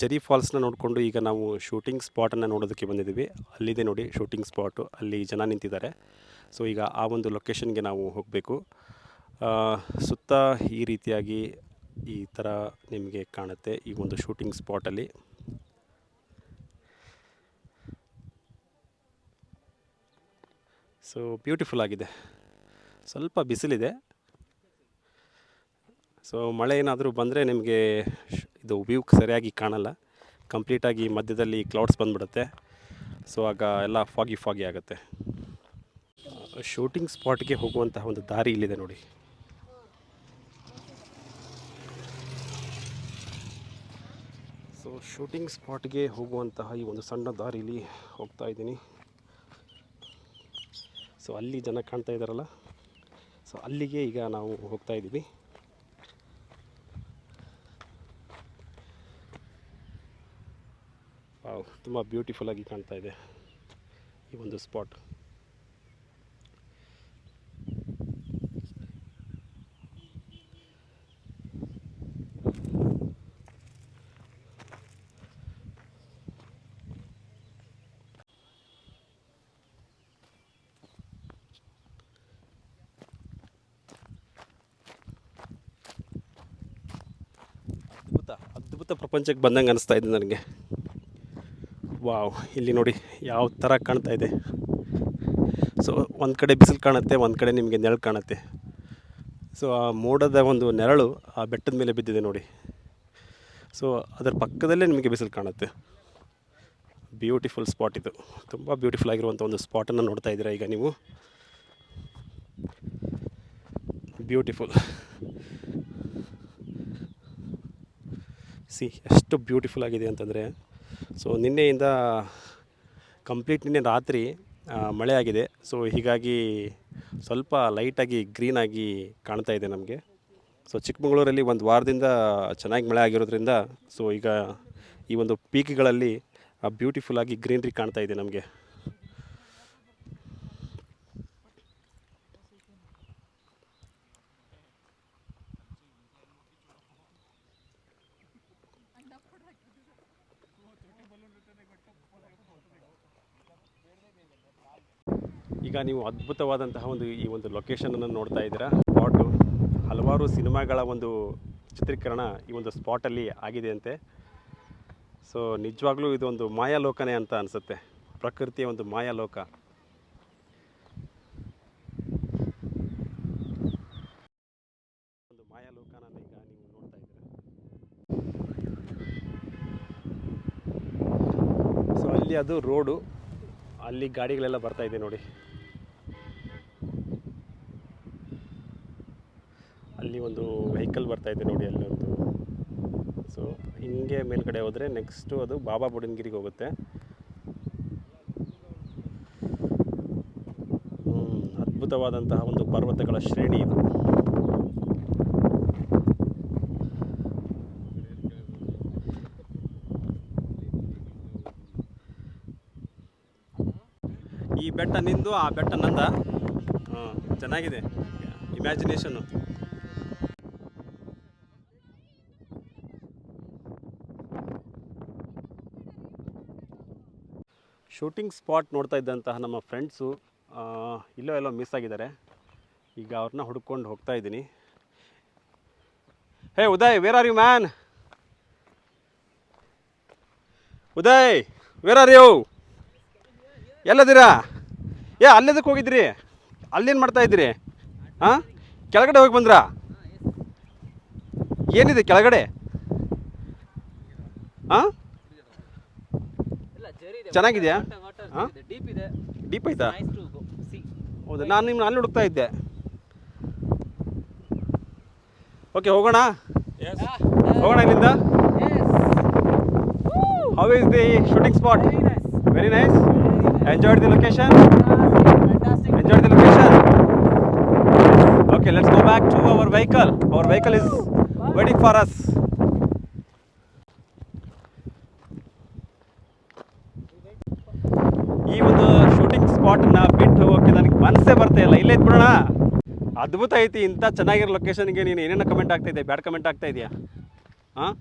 ಜರಿ ಫಾಲ್ಸ್ನ ನೋಡಿಕೊಂಡು ಈಗ ನಾವು ಶೂಟಿಂಗ್ ಸ್ಪಾಟನ್ನು ನೋಡೋದಕ್ಕೆ ಬಂದಿದ್ದೀವಿ. ಅಲ್ಲಿದೆ ನೋಡಿ ಶೂಟಿಂಗ್ ಸ್ಪಾಟು. ಅಲ್ಲಿ ಜನ ನಿಂತಿದ್ದಾರೆ. ಸೊ ಈಗ ಆ ಒಂದು ಲೊಕೇಶನ್ಗೆ ನಾವು ಹೋಗಬೇಕು. ಸುತ್ತ ಈ ರೀತಿಯಾಗಿ ಈ ಥರ ನಿಮಗೆ ಕಾಣುತ್ತೆ ಈ ಒಂದು ಶೂಟಿಂಗ್ ಸ್ಪಾಟಲ್ಲಿ. ಸೊ ಬ್ಯೂಟಿಫುಲ್ ಆಗಿದೆ. ಸ್ವಲ್ಪ ಬಿಸಿಲಿದೆ. ಸೊ ಮಳೆ ಏನಾದರೂ ಬಂದರೆ ನಿಮಗೆ ಇದು ವ್ಯೂ ಸರಿಯಾಗಿ ಕಾಣಲ್ಲ. ಕಂಪ್ಲೀಟಾಗಿ ಮಧ್ಯದಲ್ಲಿ ಕ್ಲೌಡ್ಸ್ ಬಂದ್ಬಿಡುತ್ತೆ. ಸೊ ಆಗ ಎಲ್ಲ ಫಾಗಿ ಫಾಗಿ ಆಗುತ್ತೆ. ಶೂಟಿಂಗ್ ಸ್ಪಾಟ್ಗೆ ಹೋಗುವಂತಹ ಒಂದು ದಾರಿ ಇಲ್ಲಿದೆ ನೋಡಿ. ಸೊ ಶೂಟಿಂಗ್ ಸ್ಪಾಟ್ಗೆ ಹೋಗುವಂತಹ ಈ ಒಂದು ಸಣ್ಣ ದಾರಿಲಿ ಹೋಗ್ತಾ ಇದ್ದೀನಿ. ಸೊ ಅಲ್ಲಿ ಜನ ಕಾಣ್ತಾ ಇದ್ದಾರಲ್ಲ. ಸೊ ಅಲ್ಲಿಗೆ ಈಗ ನಾವು ಹೋಗ್ತಾ ಇದ್ದೀವಿ. ತುಂಬ ಬ್ಯೂಟಿಫುಲ್ಲಾಗಿ ಕಾಣ್ತಾ ಇದೆ ಈ ಒಂದು ಸ್ಪಾಟ್ ಅದ್ಭುತ ಪ್ರಪಂಚಕ್ಕೆ ಬಂದಂಗೆ ಅನಿಸ್ತಾ ಇದೆ ನನಗೆ. ವಾವ್, ಇಲ್ಲಿ ನೋಡಿ ಯಾವ ಥರ ಕಾಣ್ತಾ ಇದೆ. ಸೊ ಒಂದು ಕಡೆ ಬಿಸಿಲು ಕಾಣುತ್ತೆ, ಒಂದು ಕಡೆ ನಿಮಗೆ ನೆರಳು ಕಾಣುತ್ತೆ. ಸೊ ಆ ಮೋಡದ ಒಂದು ನೆರಳು ಆ ಬೆಟ್ಟದ ಮೇಲೆ ಬಿದ್ದಿದೆ ನೋಡಿ. ಸೊ ಅದರ ಪಕ್ಕದಲ್ಲೇ ನಿಮಗೆ ಬಿಸಿಲು ಕಾಣುತ್ತೆ. ಬ್ಯೂಟಿಫುಲ್ ಸ್ಪಾಟ್ ಇದು. ತುಂಬ ಬ್ಯೂಟಿಫುಲ್ ಆಗಿರುವಂಥ ಒಂದು ಸ್ಪಾಟನ್ನು ನೋಡ್ತಾ ಇದ್ದೀರಾ ಈಗ ನೀವು. ಬ್ಯೂಟಿಫುಲ್ ಸಿ ಎಷ್ಟು ಬ್ಯೂಟಿಫುಲ್ ಆಗಿದೆ ಅಂತಂದರೆ ಸೊ ನಿನ್ನೆಯಿಂದ ಕಂಪ್ಲೀಟ್ ನಿನ್ನೆ ರಾತ್ರಿ ಮಳೆ ಆಗಿದೆ. ಸೊ ಹೀಗಾಗಿ ಸ್ವಲ್ಪ ಲೈಟಾಗಿ ಗ್ರೀನಾಗಿ ಕಾಣ್ತಾ ಇದೆ ನಮಗೆ. ಸೊ ಚಿಕ್ಕಮಗಳೂರಲ್ಲಿ ಒಂದು ವಾರದಿಂದ ಚೆನ್ನಾಗಿ ಮಳೆ ಆಗಿರೋದ್ರಿಂದ ಸೊ ಈಗ ಈ ಒಂದು ಪೀಕ್ಗಳಲ್ಲಿ ಬ್ಯೂಟಿಫುಲ್ಲಾಗಿ ಗ್ರೀನ್ರಿ ಕಾಣ್ತಾ ಇದೆ ನಮಗೆ. ಈಗ ನೀವು ಅದ್ಭುತವಾದಂತಹ ಒಂದು ಈ ಒಂದು ಲೊಕೇಶನನ್ನು ನೋಡ್ತಾ ಇದ್ದೀರಾ. ಸ್ಪಾಟು ಹಲವಾರು ಸಿನಿಮಾಗಳ ಒಂದು ಚಿತ್ರೀಕರಣ ಈ ಒಂದು ಸ್ಪಾಟಲ್ಲಿ ಆಗಿದೆ ಅಂತೆ ಸೊ ನಿಜವಾಗ್ಲೂ ಇದೊಂದು ಮಾಯಾಲೋಕನೇ ಅಂತ ಅನಿಸುತ್ತೆ. ಪ್ರಕೃತಿಯ ಒಂದು ಮಾಯಾಲೋಕ. ಒಂದು ಮಾಯಾಲೋಕನ ಈಗ ನೀವು ಅಲ್ಲಿ ಅದು ರೋಡು. ಅಲ್ಲಿ ಗಾಡಿಗಳೆಲ್ಲ ಬರ್ತಾ ಇದೆ ನೋಡಿ. ಅಲ್ಲಿ ಒಂದು ವೆಹಿಕಲ್ ಬರ್ತಾ ಇದೆ ನೋಡಿ ಅಲ್ಲಿ ಒಂದು ಸೊ ಹಿಂಗೆ ಮೇಲ್ಗಡೆ ಹೋದರೆ ನೆಕ್ಸ್ಟು ಅದು ಬಾಬಾ ಬುಡನ್ಗಿರಿಗೆ ಹೋಗುತ್ತೆ. ಅದ್ಭುತವಾದಂತಹ ಒಂದು ಪರ್ವತಗಳ ಶ್ರೇಣಿ ಇದು. ಈ ಬೆಟ್ಟ ನಿಂದು, ಆ ಬೆಟ್ಟ ನಂದ. ಚೆನ್ನಾಗಿದೆ. ಇಮ್ಯಾಜಿನೇಷನ್ನು ಶೂಟಿಂಗ್ ಸ್ಪಾಟ್ ನೋಡ್ತಾ ಇದ್ದಂತಹ ನಮ್ಮ ಫ್ರೆಂಡ್ಸು ಇಲ್ಲೋ ಎಲ್ಲೋ ಮಿಸ್ ಆಗಿದ್ದಾರೆ. ಈಗ ಅವ್ರನ್ನ ಹುಡ್ಕೊಂಡು ಹೋಗ್ತಾ ಇದ್ದೀನಿ. Hey Uday where are you man Uday where are you ಎಲ್ಲದಿರಾ? ಏ ಅಲ್ಲೆದಕ್ಕೆ ಹೋಗಿದ್ರಿ? ಅಲ್ಲೇನು ಮಾಡ್ತಾ ಇದ್ದೀರಿ? ಹಾಂ? ಕೆಳಗಡೆ ಹೋಗಿ ಬಂದ್ರಾ? ಏನಿದೆ ಕೆಳಗಡೆ? ಹಾಂ? ಇಲ್ಲ ಜರಿ ಇದೆ ಚೆನ್ನಾಗಿದೆಯಾ? ವಾಟರ್ ಇದೆ ಡೀಪ್ ಇದೆ ಡೀಪ್ ಐತಾ? ನೈಸ್ ಟು ಗೋ ಸಿ ಹೌದಾ ನಾನು ನಿಮ್ಮನ್ನ ಅಲ್ಲಿ ಹುಡುಕ್ತಾ ಇದ್ದೆ. ಓಕೆ ಹೋಗೋಣ? ಹೋಗೋಣ ಇಲ್ಲಿಂದ? How is the shooting spot very nice Enjoyed the location? Fantastic. Enjoyed the location? Okay, let's go back to our vehicle. Our vehicle is waiting for us. ಈ ಒಂದು ಶೂಟಿಂಗ್ ಸ್ಪಾಟನ್ನ ಬಿಟ್ಟು ಹೋಗಕ್ಕೆ ನನಗೆ ಮನಸ್ಸೇ ಬರ್ತಾ ಇಲ್ಲ ಇಲ್ಲೇ ಇದ್ಬಿಡೋಣ ಅದ್ಭುತ ಐತಿ ಇಂಥ ಚೆನ್ನಾಗಿರೋ ಲೊಕೇಶನ್ಗೆ ನೀನು ಏನೇನೋ ಕಮೆಂಟ್ ಆಗ್ತಾ ಇದೆಯಾ ಬ್ಯಾಡ್ ಕಮೆಂಟ್ ಆಗ್ತಾ ಇದೆಯಾ ಹಾಂ